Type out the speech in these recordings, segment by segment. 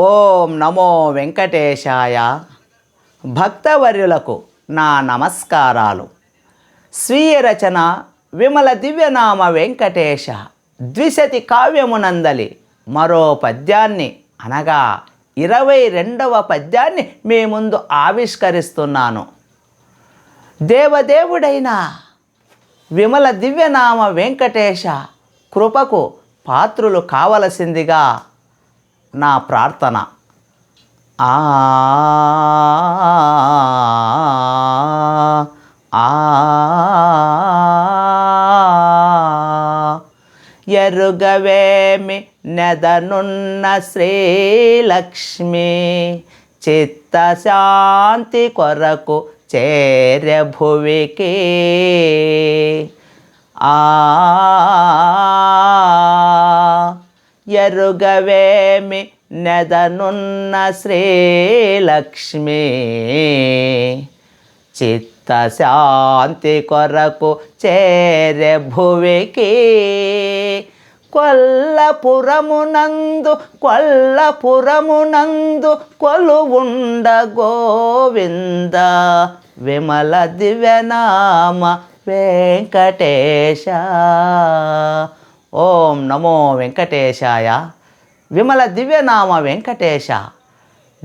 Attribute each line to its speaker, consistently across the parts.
Speaker 1: ఓం నమో వెంకటేశాయ. భక్తవర్యులకు నా నమస్కారాలు. స్వీయ రచన విమల దివ్యనామ వెంకటేశ. ద్విశతి కావ్యమునందలి మరో పద్యాన్ని అనగా ఇరవై రెండవ పద్యాన్ని మీ ముందు ఆవిష్కరిస్తున్నాను. దేవదేవుడైన విమల దివ్యనామ వెంకటేశ కృపకు పాత్రులు కావలసిందిగా నా ప్రార్థన ఆ ఆ ఎరుగవేమి నెదనున్న శ్రీలక్ష్మి చిత్తశాంతి కొరకు చేర భువికి ఆ ఎరుగవేమి నెదనున్న శ్రీలక్ష్మి. చిత్తశాంతి కొరకు చేరే భువికి కొల్లపురమునందు కొల్లపురమునందు కొలువుండ గోవింద. విమల దివ్యనామ వెంకటేశ. ఓం నమో వెంకటేశాయ. విమల దివ్యనామ వెంకటేశ.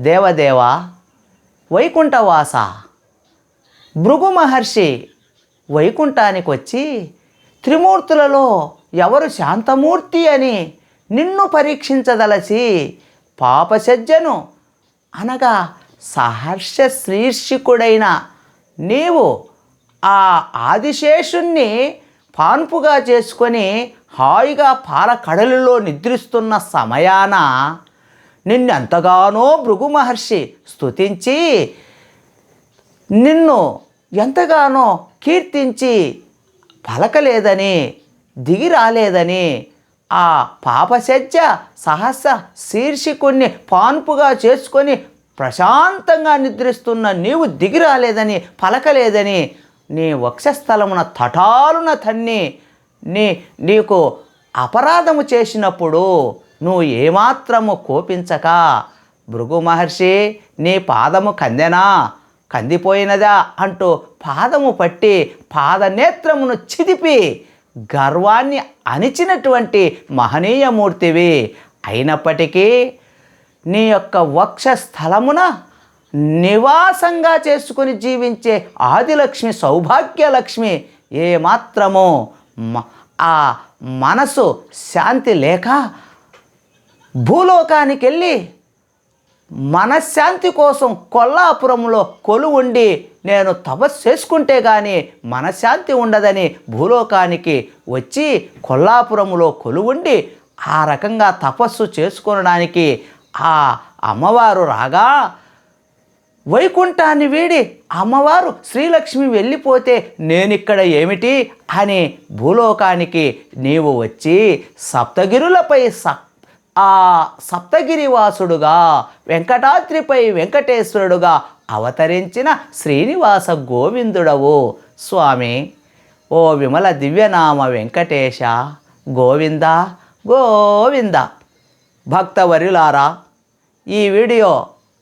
Speaker 1: దేవదేవ వైకుంఠవాస. భృగు మహర్షి వైకుంఠానికి వచ్చి త్రిమూర్తులలో ఎవరు శాంతమూర్తి అని నిన్ను పరీక్షించదలచి పాపసజ్జను అనగా సహర్ష శ్రీర్షికుడైన నీవు ఆ ఆదిశేషుణ్ణి పాన్పుగా చేసుకొని హాయిగా పాల కడలిలో నిద్రిస్తున్న సమయాన నిన్నెంతగానో భృగు మహర్షి స్తుతించి నిన్ను ఎంతగానో కీర్తించి పలకలేదని దిగి రాలేదని ఆ పాపసజ్జ సహస్ర శీర్షికుణ్ణి పాన్పుగా చేసుకొని ప్రశాంతంగా నిద్రిస్తున్న నీవు దిగి రాలేదని పలకలేదని నీ వక్షస్థలమున తటాలున తన్ని నీ నీకు అపరాధము చేసినప్పుడు నువ్వు ఏమాత్రము కోపించక భృగు మహర్షి నీ పాదము కందెనా కందిపోయినదా అంటూ పాదము పట్టి పాదనేత్రమును చిదిపి గర్వాన్ని అణిచినటువంటి మహనీయమూర్తివి. అయినప్పటికీ నీ యొక్క వక్ష స్థలమున నివాసంగా చేసుకుని జీవించే ఆదిలక్ష్మి సౌభాగ్యలక్ష్మి ఏమాత్రము ఆ మనసు శాంతి లేక భూలోకానికి వెళ్ళి మనశ్శాంతి కోసం కొల్లాపురంలో కొలువుండి నేను తపస్సు చేసుకుంటే కానీ మనశ్శాంతి ఉండదని భూలోకానికి వచ్చి కొల్లాపురంలో కొలువుండి ఆ రకంగా తపస్సు చేసుకొనడానికి ఆ అమ్మవారు రాగా వైకుంఠాన్ని వీడి అమ్మవారు శ్రీలక్ష్మి వెళ్ళిపోతే నేనిక్కడ ఏమిటి అని భూలోకానికి నీవు వచ్చి సప్తగిరులపై సప్ ఆ సప్తగిరివాసుడుగా వెంకటాద్రిపై వెంకటేశ్వరుడుగా అవతరించిన శ్రీనివాస గోవిందుడవు. స్వామి ఓ విమల దివ్యనామ వెంకటేశ గోవింద గోవింద. భక్తవరులారా ఈ వీడియో